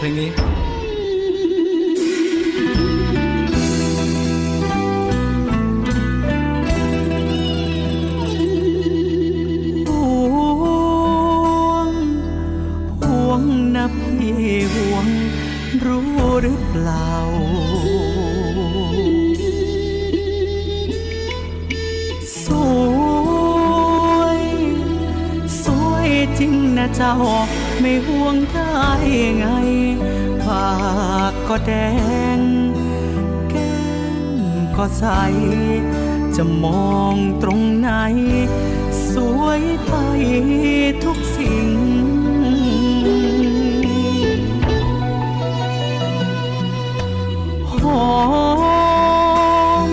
เพลงนี้ห่วงห่วงนะพี่ห่วงรู้หรือเปล่า สวย สวยจริงนะเจ้า ไม่ห่วงได้ไงปา ก็แดง แก้มก็ใส จะมองตรงไหน สวยไปทุกสิ่ง หอม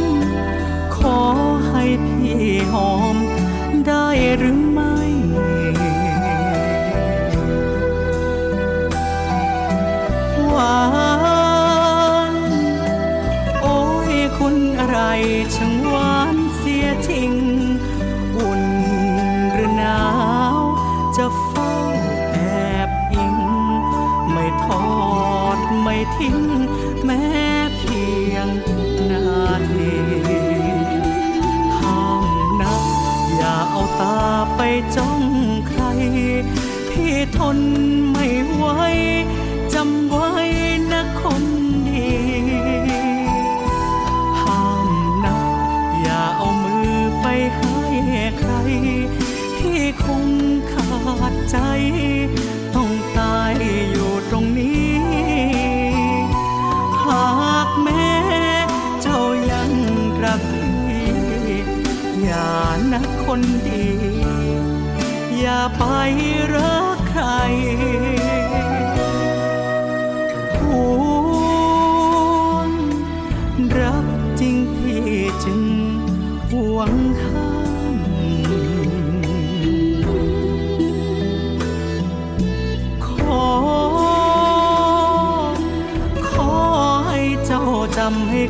ขอให้พี่หอมได้หรือ อ คงขาดใจ ต้องตายอยู่ตรงนี้ หากแม้เจ้ายังรักพี่อย่านะคนดี อย่าไปรักใคร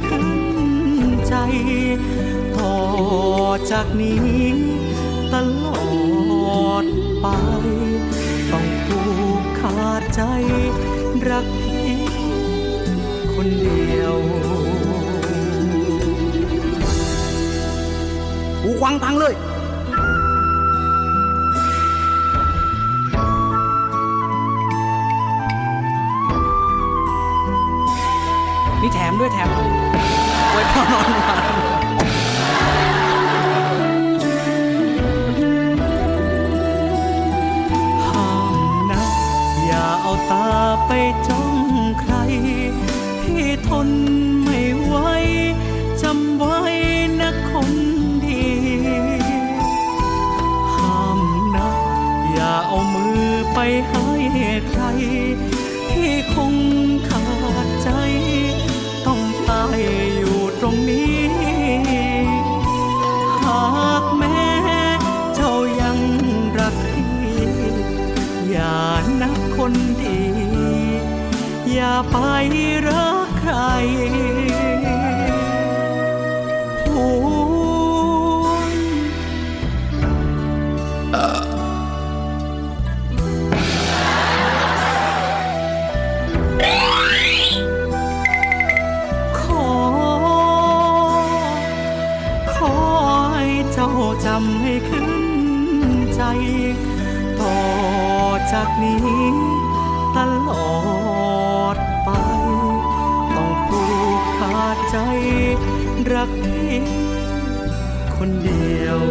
ขึ้นใจ ต่อจากนี้ตลอดไป ต้องผูกขาดใจ รักพี่คนเดียวหูควังพังเลย แถมด้วยแถมไว้พอนอนวันห้ามนะ อย่าเอาตาไปจ้องใคร พี่ทนไม่ไหวจำไว้นะคนดี ห้ามนะ อย่าเอามือไปให้ใคร พี่คงขาดใจ งนี้ หากแม้เจ้ายังรักพี่อย่านักคนดี อย่าไปรักใครำให้ขึ้นใจ ต่อจากนี้ตลอดไป ต้องผูกขาดใจ รักพี่คนเดียว